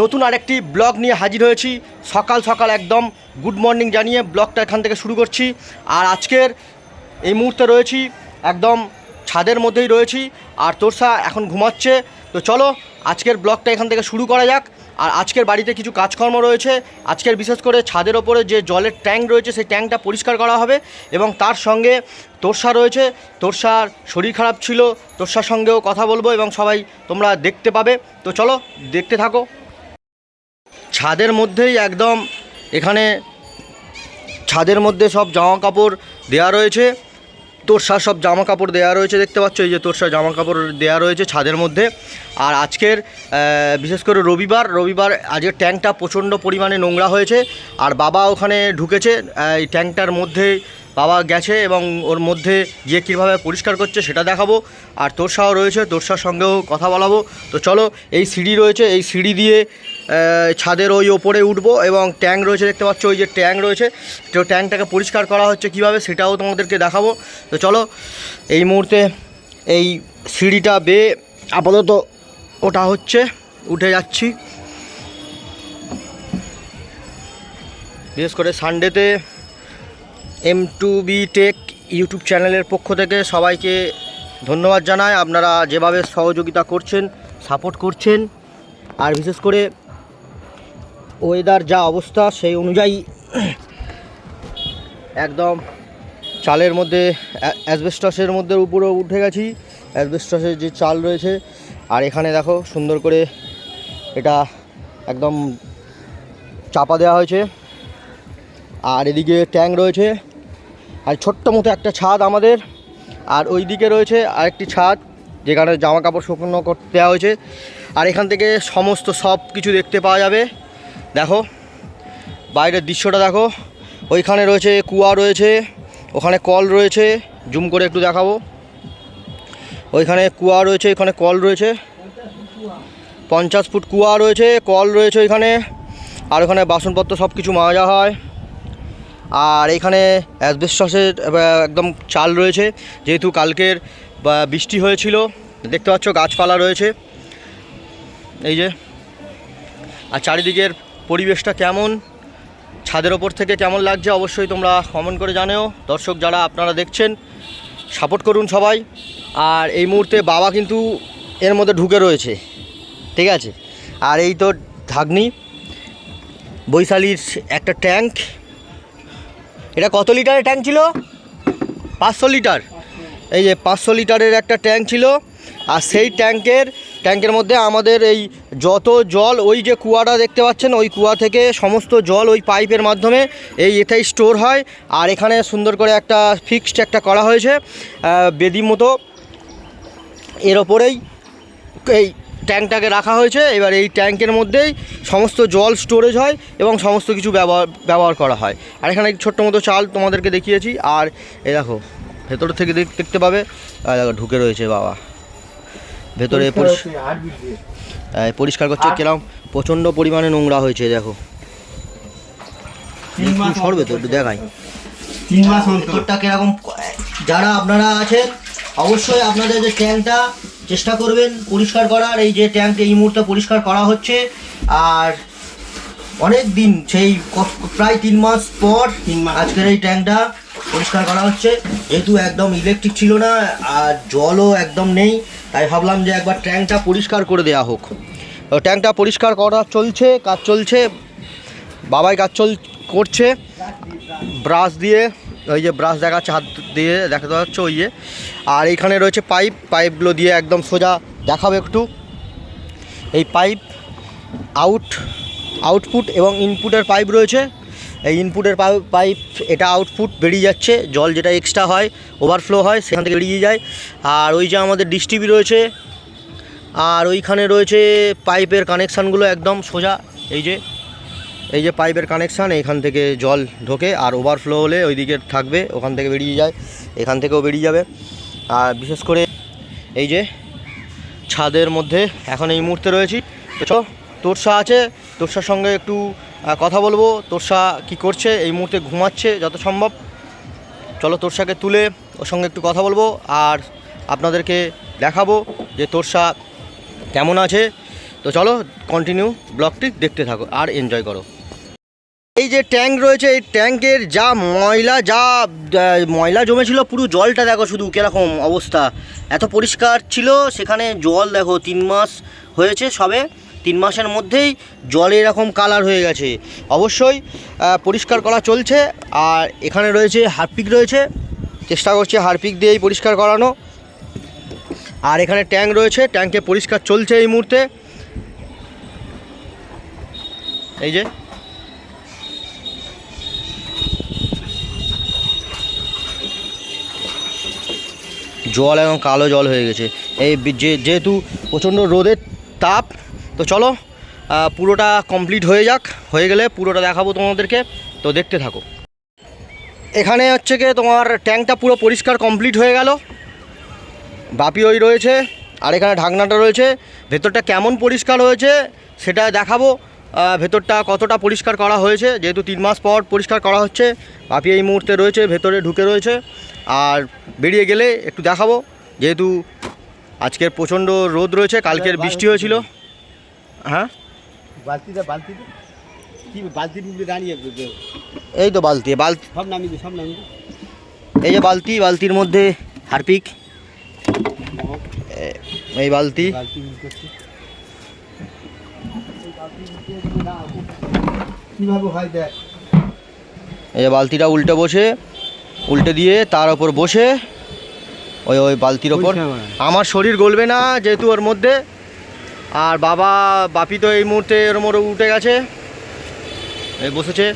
নতুন আরেকটি ব্লগ নিয়ে হাজির হয়েছি। সকাল সকাল একদম গুড মর্নিং জানিয়ে ব্লগটা এখান থেকে শুরু করছি। আর আজকের এই মুহূর্তে রয়েছি একদম ছাদের মধ্যেই রয়েছি। আর তোরসা এখন ঘুমাচ্ছে। তো চলো আজকের ব্লগটা এখান থেকে শুরু করা যাক। আর আজকের বাড়িতে কিছু কাজকর্ম রয়েছে। আজকের বিশেষ করে ছাদের ওপরে যে জলের ট্যাঙ্ক রয়েছে, সেই ট্যাঙ্কটা পরিষ্কার করা হবে এবং তার সঙ্গে তোরসা রয়েছে। তোরসার শরীর খারাপ ছিল, তোরসার সঙ্গেও কথা বলব এবং সবাই তোমরা দেখতে পাবে। তো চলো দেখতে থাকো। ছাদের মধ্যেই একদম এখানে ছাদের মধ্যে সব জামা কাপড় দেওয়া রয়েছে। তোরসার সব জামা কাপড় দেওয়া রয়েছে, দেখতে পাচ্ছ? এই যে তোরসার জামা কাপড় দেওয়া রয়েছে ছাদের মধ্যে। আর আজকের বিশেষ করে রবিবার রবিবার আজকের ট্যাঙ্কটা প্রচণ্ড পরিমাণে নোংরা হয়েছে। আর বাবা ওখানে ঢুকেছে এই ট্যাঙ্কটার মধ্যে বাবা গেছে এবং ওর মধ্যে গিয়ে কীভাবে পরিষ্কার করছে সেটা দেখাবো। আর তোরসাও রয়েছে তোরসার সঙ্গেও কথা বলাবো। তো চলো, এই সিঁড়ি রয়েছে, এই সিঁড়ি দিয়ে ছাদের ওই ওপরে উঠবো এবং ট্যাঙ্ক রয়েছে দেখতে পাচ্ছ, ওই যে ট্যাঙ্ক রয়েছে। তো ট্যাঙ্কটাকে পরিষ্কার করা হচ্ছে কীভাবে সেটাও তোমাদেরকে দেখাবো। তো চলো, এই মুহূর্তে এই সিঁড়িটা বেয়ে আপাতত ওটা হচ্ছে, উঠে যাচ্ছি। বিশেষ করে সানডেতে M two B tech YouTube চ্যানেলের পক্ষ থেকে সবাইকে ধন্যবাদ জানাই। আপনারা যেভাবে সহযোগিতা করছেন সাপোর্ট করছেন, আর বিশেষ করে ওয়েদার যা অবস্থা সেই অনুযায়ী একদম চালের মধ্যে অ্যাসবেস্টসের মধ্যে উপরে উঠে গেছি। অ্যাসবেস্টসের যে চাল রয়েছে, আর এখানে দেখো সুন্দর করে এটা একদম চাপা দেওয়া হয়েছে। আর এদিকে ট্যাঙ্ক রয়েছে। আর ছোট্ট মতো একটা ছাদ আমাদের। আর ওই দিকে রয়েছে আরেকটি ছাদ, যেখানে জামা কাপড় শুকনো করতে দেওয়া হয়েছে। আর এখান থেকে সমস্ত সব কিছু দেখতে পাওয়া যাবে। দেখো, বাইরের দৃশ্যটা দেখো। ওইখানে রয়েছে কুয়া রয়েছে, ওখানে কল রয়েছে। জুম করে একটু দেখাবো। ওইখানে কুয়া রয়েছে এখানে কল রয়েছে। পঞ্চাশ ফুট কুয়া রয়েছে, কল রয়েছে ওইখানে। আর ওখানে বাসনপত্র সব কিছু মাজা হয়। আর এখানে অ্যাসবেস্টসের একদম চাল রয়েছে, যেহেতু কালকের বৃষ্টি হয়েছিল, দেখতে পাচ্ছ গাছপালা রয়েছে। এই যে, আর চারিদিকের পরিবেশটা কেমন? ছাদের ওপর থেকে কেমন লাগছে অবশ্যই তোমরা কমেন্ট করে জানিও। দর্শক যারা আপনারা দেখছেন, সাপোর্ট করুন সবাই। আর এই মুহূর্তে বাবা কিন্তু এর মধ্যে ঢুকে রয়েছে, ঠিক আছে? আর এই তো ঢাকনি, বৈশালীর একটা ট্যাঙ্ক এটা কত লিটারের ট্যাঙ্ক ছিল? পাঁচশো লিটার। এই যে পাঁচশো লিটারের একটা ট্যাঙ্ক ছিল। আর সেই ট্যাঙ্কের ট্যাঙ্কের মধ্যে আমাদের এই যত জল, ওই যে কুয়াটা দেখতে পাচ্ছেন, ওই কুয়া থেকে সমস্ত জল ওই পাইপের মাধ্যমে এই এটাই স্টোর হয়। আর এখানে সুন্দর করে একটা ফিক্সড একটা করা হয়েছে। বেদি মতো। এর ওপরেই এই ট্যাঙ্কটাকে রাখা হয়েছে। এবার এই ট্যাঙ্কের মধ্যেই সমস্ত জল স্টোরেজ হয় এবং সমস্ত কিছু ব্যবহার ব্যবহার করা হয়। আর এখানে ছোট্ট মতো চাল তোমাদেরকে দেখিয়েছি। আর এ দেখো ভেতর থেকে দেখতে পাবে? আর দেখো ঢুকে রয়েছে বাবা। ভেতরে পরিষ- পরিষ্কার করছে কিরম? প্রচণ্ড পরিমাণে নোংরা হয়েছে দেখো। সরবে তো একটু দেখাই। ভেতরটা কীরকম যারা আপনারা আছেন অবশ্যই আপনাদের যে ট্যাঙ্কটা চেষ্টা করবেন পরিষ্কার করার। এই যে ট্যাঙ্ক এই মুহূর্তে পরিষ্কার করা হচ্ছে। আর অনেক দিন সেই প্রায় তিন মাস পর। আজকের এই ট্যাঙ্কটা পরিষ্কার করা হচ্ছে। যেহেতু একদম ইলেকট্রিক ছিল না, আর জলও একদম নেই, তাই ভাবলাম যে একবার ট্যাঙ্কটা পরিষ্কার করে দেওয়া হোক। ট্যাঙ্কটা পরিষ্কার করা চলছে, কাজ চলছে, বাবাই কাজ চল, করছে। ব্রাশ দিয়ে, ওই যে ব্রাশ দেখাচ্ছে, হাত দিয়ে দেখাতে যাচ্ছে ওই যে। আর এইখানে রয়েছে পাইপ, পাইপগুলো দিয়ে একদম সোজা দেখাবে একটু। এই পাইপ আউট আউটপুট এবং ইনপুটের পাইপ রয়েছে। এই ইনপুটের পাইপ, এটা আউটপুট বেরিয়ে যাচ্ছে, জল যেটা এক্সট্রা হয় ওভারফ্লো হয়, সেখান থেকে বেরিয়ে যায়। আর ওই যে আমাদের ডিস্ট্রিবি রয়েছে, আর ওইখানে রয়েছে পাইপের কানেকশানগুলো একদম সোজা, এই যে এই যে পাইপের কানেকশান এখান থেকে জল ঢোকে, আর ওভারফ্লো হলে ওইদিকে থাকবে, ওখান থেকে বেরিয়ে যায়, এখান থেকেও বেরিয়ে যাবে। আর বিশেষ করে এই যে ছাদের মধ্যে এখন এই মুহূর্তে রয়েছি। তো তোরসা আছে, তোরসার সঙ্গে একটু কথা বলব, তোরসা কি করছে, এই মুহূর্তে ঘুমাচ্ছে যত সম্ভব। চলো, তোরসাকে তুলে ওর সঙ্গে একটু কথা বলব আর আপনাদেরকে দেখাবো যে তোরসা কেমন আছে। তো চলো কন্টিনিউ ব্লগটি দেখতে থাকো আর এনজয় করো। যে ট্যাঙ্ক রয়েছে, এই ট্যাঙ্কের যা ময়লা যা ময়লা জমেছিল, পুরো জলটা দেখো শুধু কীরকম অবস্থা। এত পরিষ্কার ছিল, সেখানে জল দেখো তিন মাস হয়েছে সবে। তিন মাসের মধ্যেই জল এরকম কালার হয়ে গেছে। অবশ্যই পরিষ্কার করা চলছে। আর এখানে রয়েছে হারপিক রয়েছে। চেষ্টা করছে হারপিক দিয়েই পরিষ্কার করানো। আর এখানে ট্যাঙ্ক রয়েছে, ট্যাঙ্কে পরিষ্কার চলছে এই মুহূর্তে। এই যে জল এখন কালো জল হয়ে গেছে। এই যে যেহেতু প্রচণ্ড রোদের তাপ, তো চলো পুরোটা কমপ্লিট হয়ে যাক। হয়ে গেলে পুরোটা দেখাবো তোমাদেরকে। তো দেখতে থাকো। এখানে হচ্ছে কি তোমার ট্যাঙ্কটা পুরো পরিষ্কার কমপ্লিট হয়ে গেল। বাপি ওই রয়েছে, আর এখানে ঢাকনাটা রয়েছে। ভেতরটা কেমন পরিষ্কার হয়েছে সেটা দেখাবো। ভেতরটা কতটা পরিষ্কার করা হয়েছে, যেহেতু তিন মাস পর পরিষ্কার করা হচ্ছে। বাপি এই মুহূর্তে রয়েছে, ভেতরে ঢুকে রয়েছে। আর বেরিয়ে গেলে একটু দেখাবো। যেহেতু আজকের প্রচণ্ড রোদ রয়েছে কালকের বৃষ্টি হয়েছিল। হ্যাঁ? বালতিটা বালতিটা? কি বালতির দাঁড়িয়ে বে- বে- এই তো বালতি বালতি সব নামিয়ে সব নামিয়ে এই যে বালতি বালতির মধ্যে হারপিক। এই বালতি। এই বালতিটা উল্টে বসে। উল্টে দিয়ে তার ওপর বসে ওই ওই বালতির ওপর। আমার শরীর গলবে না যেহেতু ওর মধ্যে। আর বাবা বাপি তো এই মুহূর্তে ওর মোড়ে উঠে গেছে। এই বসেছে।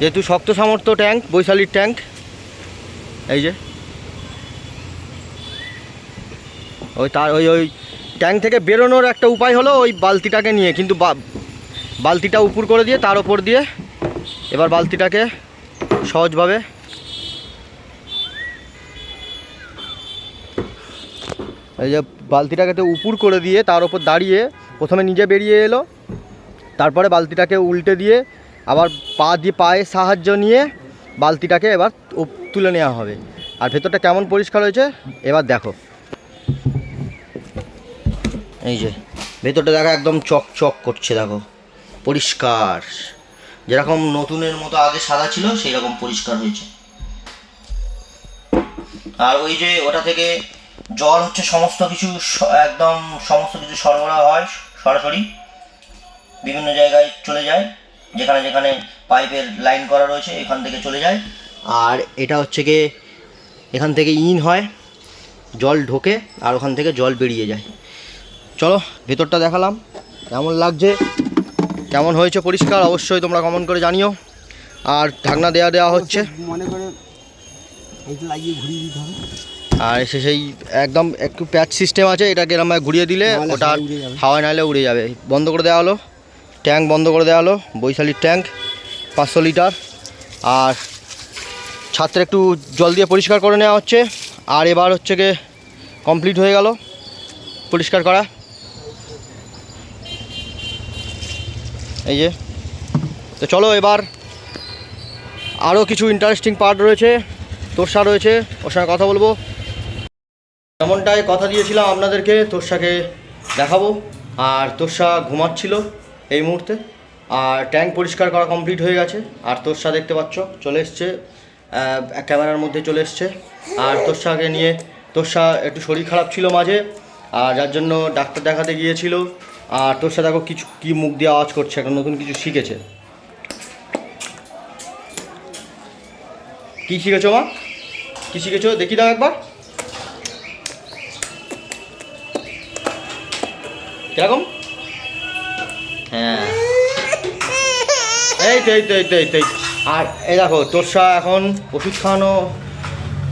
যেহেতু শক্ত সামর্থ্য ট্যাঙ্ক বৈশালীর ট্যাঙ্ক। এই যে। ওই তার ওই ওই ট্যাঙ্ক থেকে বেরোনোর একটা উপায় হলো ওই বালতিটাকে নিয়ে। কিন্তু বালতিটা উপর করে দিয়ে তার ওপর দিয়ে এবার বালতিটাকে সহজভাবে এই যে বালতিটাকে উপর করে দিয়ে তার ওপর দাঁড়িয়ে প্রথমে নিজে বেরিয়ে এলো, তারপরে বালতিটাকে উল্টে দিয়ে আবার পা দিয়ে পায়ের সাহায্য নিয়ে বালতিটাকে এবার তুলে নেওয়া হবে। আর ভেতরটা কেমন পরিষ্কার হয়েছে, এবার দেখো। এই যে, ভেতরটা দেখো একদম চক চক করছে, দেখো। পরিষ্কার। যেরকম নতুনের মতো আগে সাদা ছিল সেই রকম পরিষ্কার হয়েছে। আর ওই যে ওটা থেকে জল হচ্ছে সমস্ত কিছু একদম সমস্ত কিছু সরবরাহ হয় সরাসরি, বিভিন্ন জায়গায় চলে যায়, যেখানে যেখানে পাইপের লাইন করা রয়েছে, এখান থেকে চলে যায়। আর এটা হচ্ছে গিয়ে এখান থেকে ইন হয়, জল ঢোকে, আর ওখান থেকে জল বেরিয়ে যায়। চলো, ভেতরটা দেখালাম, কেমন লাগছে? কেমন হয়েছে পরিষ্কার অবশ্যই তোমরা কমেন্ট করে জানিও। আর ঢাকনা দেয়া দেওয়া হচ্ছে। মনে করে লাগিয়ে ঘুরিয়ে দিতে হবে। আর এসে সেই একদম একটু প্যাচ সিস্টেম আছে এটাকে এরম ঘুরিয়ে দিলে ওটা হাওয়ায় নাহলে উড়ে যাবে। বন্ধ করে দেওয়া হলো। ট্যাঙ্ক বন্ধ করে দেওয়া হলো। বৈশালীর ট্যাঙ্ক পাঁচশো লিটার। আর ছাত্রে একটু জল দিয়ে পরিষ্কার করে নেওয়া হচ্ছে। আর এবার হচ্ছে গিয়ে কমপ্লিট হয়ে গেল। পরিষ্কার করা। এই যে। তো চলো এবার আরও কিছু ইন্টারেস্টিং পার্ট রয়েছে তোরসা রয়েছে, ওর সঙ্গে কথা বলব। যেমনটাই কথা দিয়েছিলাম আপনাদেরকে তোরসাকে দেখাবো। আর তোরসা ঘুমাচ্ছিল এই মুহূর্তে। আর ট্যাঙ্ক পরিষ্কার করা কমপ্লিট হয়ে গেছে। আর তোরসা দেখতে পাচ্ছ, চলে এসছে ক্যামেরার মধ্যে চলে এসছে। আর তোরসাকে নিয়ে তোরসা একটু শরীর খারাপ ছিল মাঝে। আর যার জন্য ডাক্তার দেখাতে গিয়েছিল। আর তোর সাথে দেখো কিছু কি মুখ দিয়ে আওয়াজ করছে, একটা নতুন কিছু শিখেছে। কি শিখেছো মা? কি শিখেছো? দেখি দাও একবার। কীরকম? হ্যাঁ। এই তো এই তো এই তো এই তো। আর এই দেখো, তোরসা এখন ওষুধ খাওয়ানো,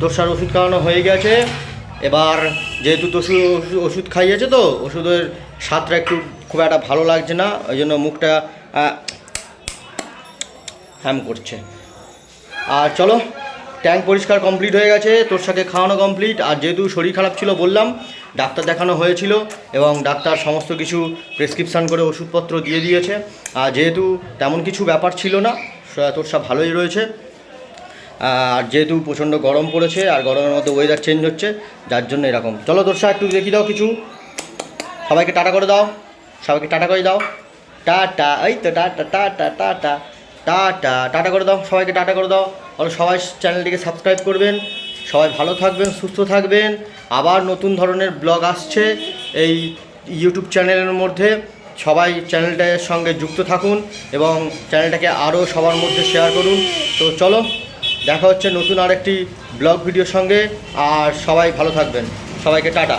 তোরসার ওষুধ খাওয়ানো হয়ে গেছে। এবার যেহেতু তোষু ওষুধ খাইয়েছে তো, ওষুধের স্বাদটা একটু খুব একটা ভালো লাগছে না, ওই জন্য মুখটা হ্যাম করছে। আর চলো ট্যাঙ্ক পরিষ্কার কমপ্লিট হয়ে গেছে, তোর সাথে খাওয়ানো কমপ্লিট আর যেহেতু শরীর খারাপ ছিল বললাম, ডাক্তার দেখানো হয়েছিল এবং ডাক্তার সমস্ত কিছু প্রেসক্রিপশান করে ওষুধপত্র দিয়ে দিয়েছে। আর যেহেতু তেমন কিছু ব্যাপার ছিল না তোর সব ভালোই রয়েছে। আর যেহেতু প্রচণ্ড গরম পড়েছে আর গরমের মধ্যে ওয়েদার চেঞ্জ হচ্ছে, যার জন্য এরকম। চলো তোর একটু দেখি দাও কিছু। সবাইকে টাটা করে দাও। সবাইকে টাটা করে দাও। টাটা, এই তো, tata tata tata tata. Tata করে দাও, সবাইকে টাটা করে দাও। আর সবাই চ্যানেলটিকে সাবস্ক্রাইব করবেন। সবাই ভালো থাকবেন, সুস্থ থাকবেন। আবার নতুন ধরনের ব্লগ আসছে এই ইউটিউব চ্যানেলের মধ্যে। সবাই চ্যানেলটার সঙ্গে যুক্ত থাকুন এবং চ্যানেলটাকে আরও সবার মধ্যে শেয়ার করুন। তো চলো। দেখা হচ্ছে নতুন আরেকটি ব্লগ ভিডিওর সঙ্গে। আর সবাই ভালো থাকবেন। সবাইকে টাটা।